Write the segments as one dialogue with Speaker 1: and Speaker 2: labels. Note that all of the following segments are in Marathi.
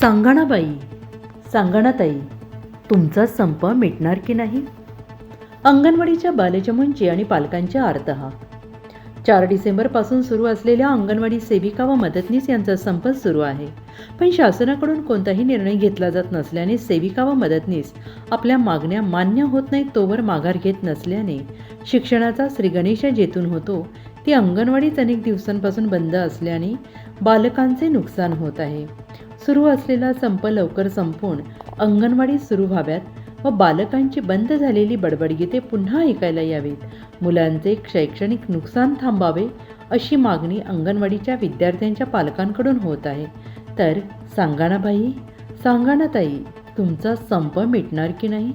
Speaker 1: सांगणाबाई सांगणाताई तुमचा संप मिटणार की नाही? अंगणवाडीच्या बालचमूंची आणि पालकांच्या आर्तहा. चार डिसेंबरपासून सुरू असलेल्या अंगणवाडी सेविका व मदतनीस यांचा संप सुरू आहे. पण शासनाकडून कोणताही निर्णय घेतला जात नसल्याने सेविका व मदतनीस आपल्या मागण्या मान्य होत नाहीत तोवर माघार घेत नसल्याने शिक्षणाचा श्रीगणेश जेथून होतो ती अंगणवाडीच अनेक दिवसांपासून बंद असल्याने बालकांचे नुकसान होत आहे. सुरू असलेला संप लवकर संपवून अंगणवाडी सुरू व्हाव्यात व बालकांची बंद झालेली बडबडगीते पुन्हा ऐकायला यावीत. मुलांचे शैक्षणिक नुकसान थांबावे अशी मागणी अंगणवाडीच्या विद्यार्थ्यांच्या पालकांकडून होत आहे. तर सांगा ना बाई सांगा ना ताई तुमचा संप मिटणार की नाही?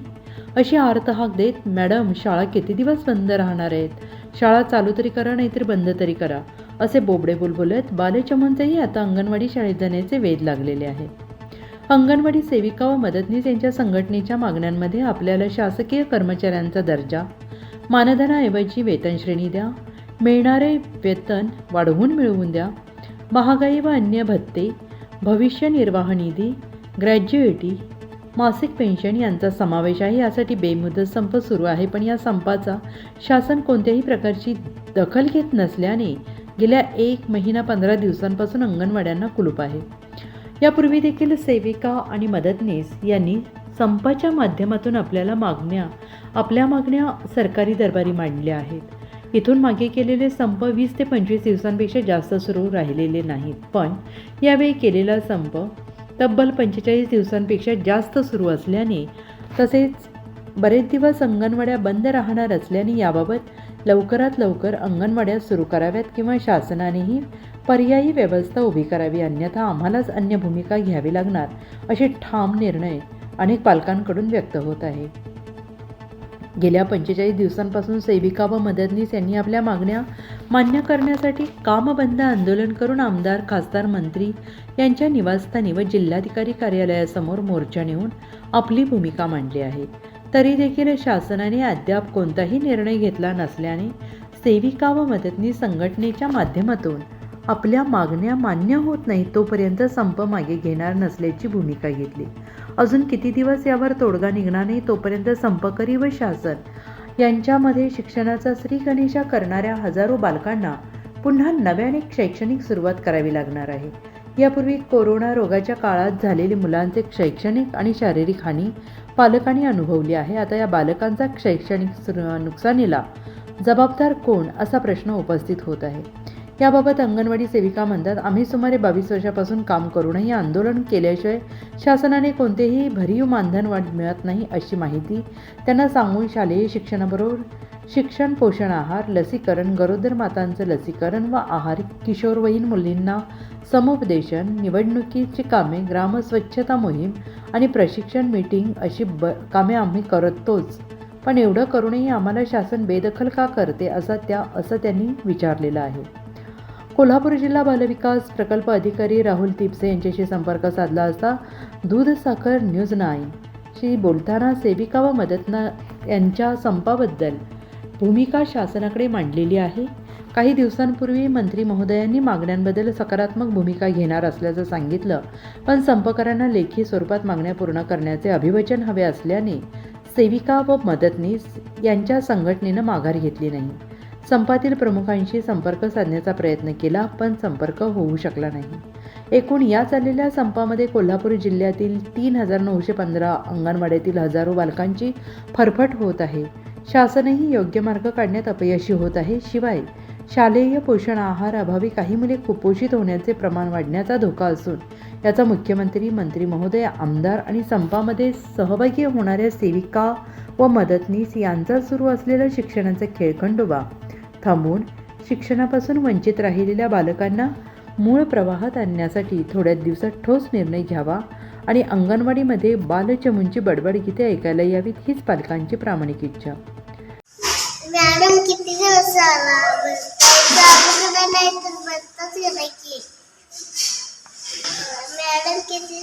Speaker 1: अशी आर्तहाक देत मॅडम शाळा किती दिवस बंद राहणार आहेत? शाळा चालू तरी करा नाहीतर बंद तरी करा. असे बोबडे बोलबोलत बालचमनचेही आता अंगणवाडी शाळेत जाण्याचे वेध लागलेले आहेत अंगणवाडी सेविका व मदतनीस यांच्या संघटनेच्या मागण्यांमध्ये आपल्याला शासकीय कर्मचाऱ्यांचा दर्जा मानधनाऐवजी वेतनश्रेणी द्या मिळणारे वेतन वाढवून मिळवून द्या महागाई व अन्य भत्ते भविष्य निर्वाह निधी ग्रॅज्युएटी मासिक पेन्शन यांचा समावेश आहे. यासाठी बेमुदत संप सुरू आहे पण या संपाचा शासन कोणत्याही प्रकारची दखल घेत नसल्याने गेल्या एक महिना पंधरा दिवसांपासून अंगणवाड्यांना कुलूप आहे. यापूर्वी देखील सेविका आणि मदतनीस यांनी संपाच्या माध्यमातून आपल्याला मागण्या आपल्या मागण्या सरकारी दरबारी मांडल्या आहेत. इथून मागे केलेले संप वीस ते पंचवीस दिवसांपेक्षा जास्त सुरू राहिलेले नाहीत. पण यावेळी केलेला संप तब्बल पंचेचाळीस दिवसांपेक्षा जास्त सुरू असल्याने तसेच बरेच दिवस अंगणवाड्या बंद राहणार असल्याने याबाबत लवकरात लवकर अंगणवाड्या सुरू कराव्यात किंवा शासनानेही पर्यायी व्यवस्था उभी करावी अन्यथा आम्हालाच अन्य भूमिका घ्यावी लागणार असे ठाम निर्णय अनेक पालकांकडून व्यक्त होत आहे. गेल्या पंचेचाळीस दिवसांपासून सेविका व मदतनीस यांनी आपल्या मागण्या मान्य करण्यासाठी कामबंद आंदोलन करून आमदार खासदार मंत्री यांच्या निवासस्थानी व जिल्हाधिकारी कार्यालयासमोर मोर्चा नेऊन आपली भूमिका मांडली आहे. तरी देखील शासनाने अद्याप कोणताही निर्णय घेतला नसल्याने सेविका व मदतनीस संघटनेच्या माध्यमातून आपल्या मागण्या मान्य होत नाहीत तोपर्यंत संप मागे घेणार नसल्याची भूमिका घेतली. अजून किती दिवस यावर तोडगा निघणार नाही तोपर्यंत संपकरी व शासन यांच्यामध्ये शिक्षणाचा श्रीगणेशा करणाऱ्या हजारो बालकांना पुन्हा नव्याने शैक्षणिक सुरुवात करावी लागणार आहे. यापूर्वी कोरोना रोगाच्या काळात झालेली मुलांचे शैक्षणिक आणि शारीरिक हानी पालकांनी अनुभवली आहे. आता या बालकांचा शैक्षणिक नुकसानीला जबाबदार कोण असा प्रश्न उपस्थित होत आहे. याबाबत अंगणवाडी सेविका म्हणतात आम्ही सुमारे बावीस वर्षापासून काम करूनही आंदोलन केल्याशिवाय शासनाने कोणतेही भरीव मानधन वाढ मिळत नाही अशी माहिती त्यांना सांगून शालेय शिक्षणाबरोबर शिक्षण पोषण आहार लसीकरण गरोदर मातांचं लसीकरण व आहार किशोरवयीन मुलींना समुपदेशन निवडणुकीची कामे ग्रामस्वच्छता मोहीम आणि प्रशिक्षण मीटिंग अशी ब कामे आम्ही करतोच. पण एवढं करूनही आम्हाला शासन बेदखल का करते असा त्या असं त्यांनी विचारलेलं आहे. कोल्हापूर जिल्हा बालविकास प्रकल्प अधिकारी राहुल तिपसे यांच्याशी संपर्क साधला असता दूध साखर न्यूज नाईन. शी बोलताना सेविका व मदतना यांच्या संपाबद्दल भूमिका शासनाकडे मांडलेली आहे. काही दिवसांपूर्वी मंत्री महोदयांनी मागण्यांबद्दल सकारात्मक भूमिका घेणार असल्याचं सांगितलं पण संपकरांना लेखी स्वरूपात मागण्या पूर्ण करण्याचे अभिवचन हवे असल्याने सेविका व मदतनीस यांच्या संघटनेनं माघार घेतली नाही. संपातील प्रमुखांशी संपर्क साधण्याचा प्रयत्न केला पण संपर्क होऊ शकला नाही. एकूण या चाललेल्या संपामध्ये कोल्हापूर जिल्ह्यातील तीन हजार नऊशे पंधरा अंगणवाड्यातील हजारो बालकांची फरफट होत आहे. शासनही योग्य मार्ग काढण्यात अपयशी होत आहे. शिवाय शालेय पोषण आहार अभावी काही मुले कुपोषित होण्याचे प्रमाण वाढण्याचा धोका असून याचा मुख्यमंत्री मंत्री महोदय आमदार आणि संपामध्ये सहभागी होणाऱ्या सेविका व मदतनीस यांचा सुरू असलेला शिक्षणाचा खेळखंडोबा थांबवून शिक्षणापासून वंचित राहिलेल्या बालकांना मूळ प्रवाहात आणण्यासाठी थोड्याच दिवसात ठोस निर्णय घ्यावा आणि अंगणवाडीमध्ये बालचमूंची बडबड गीते ऐकायला यावीत हीच पालकांची प्रामाणिक इच्छा.
Speaker 2: మ్యాడం కింది వస్తావా నాకి మ్యాడం కింది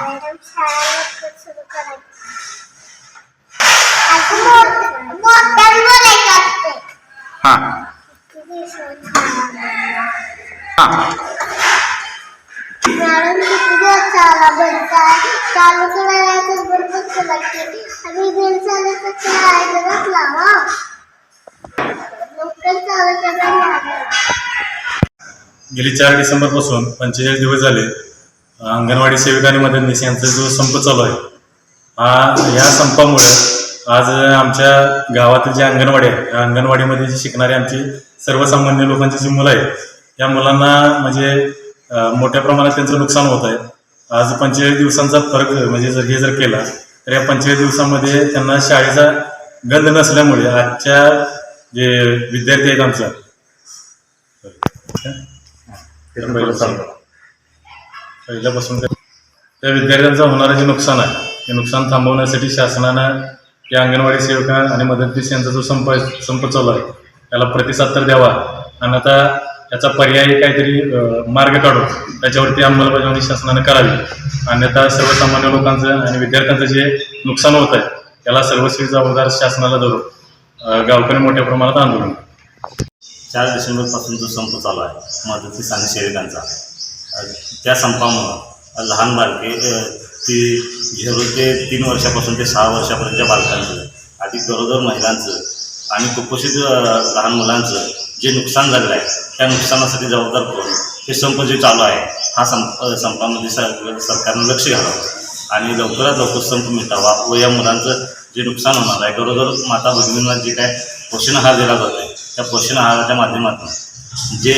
Speaker 2: మేడం చాలా కూర్చుని हां हां मॅडम किती दिवस चालू करायचं चालू करायला बरोबर चला आणि बिल चालायचं काय करायला लावा हो? लवकर चालू करायला
Speaker 3: गेली चार डिसेंबरपासून पंचेचाळीस दिवस झाले. अंगणवाडी सेविका आणि मदतनीस यांचा जो संप चालू आहे हा या संपामुळे आज आमच्या गावातील जे अंगणवाडी आहे या अंगणवाडीमध्ये जी शिकणारे आमची सर्वसामान्य लोकांची जी मुलं आहेत या मुलांना म्हणजे मोठ्या प्रमाणात त्यांचं नुकसान होत आहे. आज पंचेचाळीस दिवसांचा फरक म्हणजे जर हे जर केला तर या पंचेचाळीस दिवसामध्ये त्यांना शाळेचा गंध नसल्यामुळे आजच्या जे विद्यार्थी आहेत आमच्या. पहिल्यापासून पहिल्यापासून त्या विद्यार्थ्यांचं होणारं जे नुकसान आहे ते नुकसान थांबवण्यासाठी शासनानं या अंगणवाडी सेविका आणि मदतनीस यांचा जो संप संप चालू आहे त्याला प्रतिसाद तर द्यावा. आणि आता याचा पर्यायी काहीतरी मार्ग काढून त्याच्यावरती अंमलबजावणी शासनानं करावी. अन्यथा सर्वसामान्य लोकांचं आणि विद्यार्थ्यांचं जे नुकसान होत आहे त्याला सर्वस्वी जबाबदार शासनाला धरून गावकरी मोठ्या प्रमाणात आंदोलन.
Speaker 4: चार डिसेंबरपासून जो संप चालू आहे मदतीस आणि सेविकांचा त्या संपामुळं लहान बालके ती झिरो ते तीन वर्षापासून ते सहा वर्षापर्यंतच्या बालकांचं अधिक गरोदर महिलांचं आणि कुपोषित लहान मुलांचं जे नुकसान झालेलं आहे त्या नुकसानासाठी जबाबदार कोण? हे संप जे चालू आहे हा संप संपामध्ये सरकारनं लक्ष घालावं. आणि लवकरात लवकर संप मिटावा व या मुलांचं जे नुकसान होणार आहे गरोदर माता भगिनींना जे काय पोषण आहार दिला जातो आहे त्या पोषण आहाराच्या माध्यमातून जे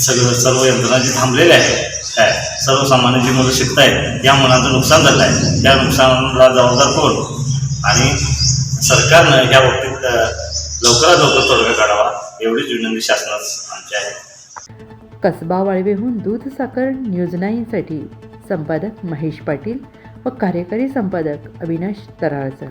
Speaker 4: सगळं सर्व यंत्रणा जी थांबलेल्या आहेत काय सर्वसामान्य जी मुलं शिकत आहेत या मुलांचं नुकसान झालं आहे त्या नुकसानाला जबाबदार कोण? आणि सरकारनं या बाबतीत लवकरात लवकर तोडगा काढावा. एवढीच विनंती शासनास आमची आहे.
Speaker 1: कसबा वाळवेहून दूध साखर न्यूज नाईनसाठी संपादक महेश पाटील व कार्यकारी संपादक अविनाश तराळकर